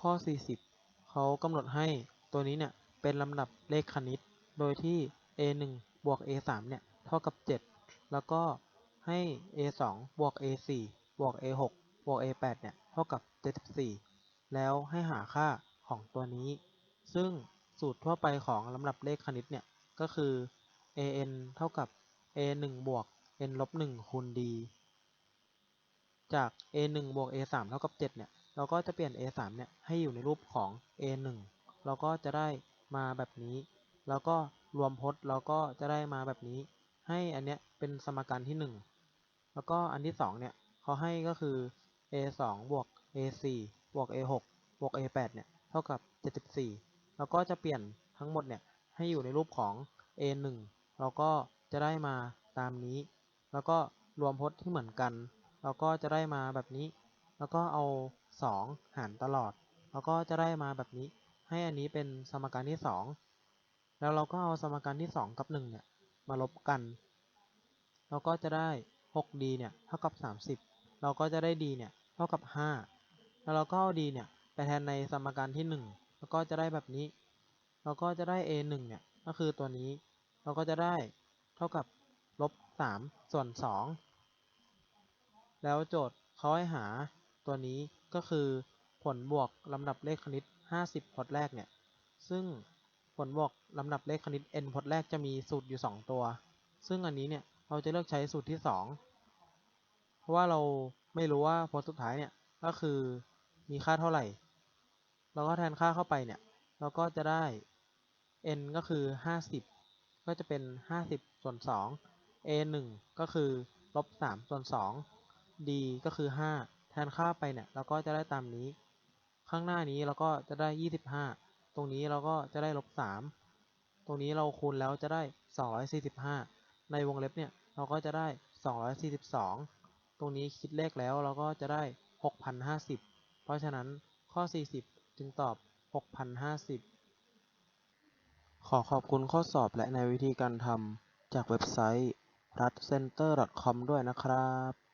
ข้อ 40 เขากำหนดให้ตัวนี้เนี่ยเป็นลำดับเลขคณิต โดยที่ a 1บวก a 3เนี่ยเท่ากับ 7 แล้วก็ให้ a 2บวก a 4บวก a 6บวก a 8เนี่ยเท่ากับ 74 แล้วให้หาค่าของตัวนี้ ซึ่งสูตรทั่วไปของลำดับเลขคณิตเนี่ยก็คือ a n เท่ากับ a 1บวก n ลบ1คูณ d จาก a 1บวก a 3เท่ากับ 7 เนี่ย เราก็จะเปลี่ยน a 3 เนี่ยให้อยู่ในรูปของ a 1 เราก็จะได้มาแบบนี้ แล้วก็รวมพจน์เราก็จะได้มาแบบนี้ ให้อันเนี้ยเป็นสมการที่ 1 แล้วก็อันที่2เนี่ยเขาให้ก็คือ a 2 บวก a 4 บวก a 6 บวก a 8 เนี่ยเท่ากับ 74 แล้วก็จะเปลี่ยนทั้งหมดเนี่ยให้อยู่ในรูปของ a 1 เราก็จะได้มาตามนี้ แล้วก็รวมพจน์ที่เหมือนกัน เราก็จะได้มาแบบนี้ แล้วก็เอา 2 หารตลอด แล้วก็จะได้มาแบบนี้ ให้อันนี้เป็นสมการที่ 2 แล้วเราก็เอาสมการที่ 2 กับ 1 เนี่ย มาลบกัน เราก็จะได้ 6d เนี่ย เท่ากับ 30 เราก็จะได้ d เนี่ย เท่ากับ 5 แล้วเราก็เอา d เนี่ย ไปแทนในสมการที่ 1 แล้วก็จะได้แบบนี้ เราก็จะได้ a 1 เนี่ย ก็คือตัวนี้ เราก็จะได้เท่ากับลบ3ส่วน 2 แล้วโจทย์เขาให้หา ตัวนี้ก็คือผลบวกลำดับเลขคณิต 50พจน์แรกเนี่ย ซึ่งผลบวกลำดับเลขคณิต n พจน์แรกจะมีสูตรอยู่ 2 ตัว ซึ่งอันนี้เนี่ยเราจะเลือกใช้สูตรที่ 2 เพราะว่าเราไม่รู้ว่าพจน์สุดท้ายเนี่ยก็คือมีค่าเท่าไหร่ เราก็แทนค่าเข้าไปเนี่ย เราก็จะได้ n ก็คือ 50 ก็จะเป็น 50 ส่วน 2 a 1ก็คือลบ3ส่วน 2 d ก็คือ 5 ทนค่าไปเนี่ยเราก็จะได้ตามนี้ ข้างหน้านี้เราก็จะได้25ตรงนี้เราก็จะได้ลบ3ตรงนี้เราคูณแล้วจะได้245ในวงเล็บเนี่ยเราก็จะได้242ตรงนี้คิดเลขแล้วเราก็จะได้6,050เพราะฉะนั้นข้อ40จึงตอบ6,050ขอขอบคุณข้อสอบและในวิธีการทำจากเว็บไซต์ radcenter.com ด้วยนะครับ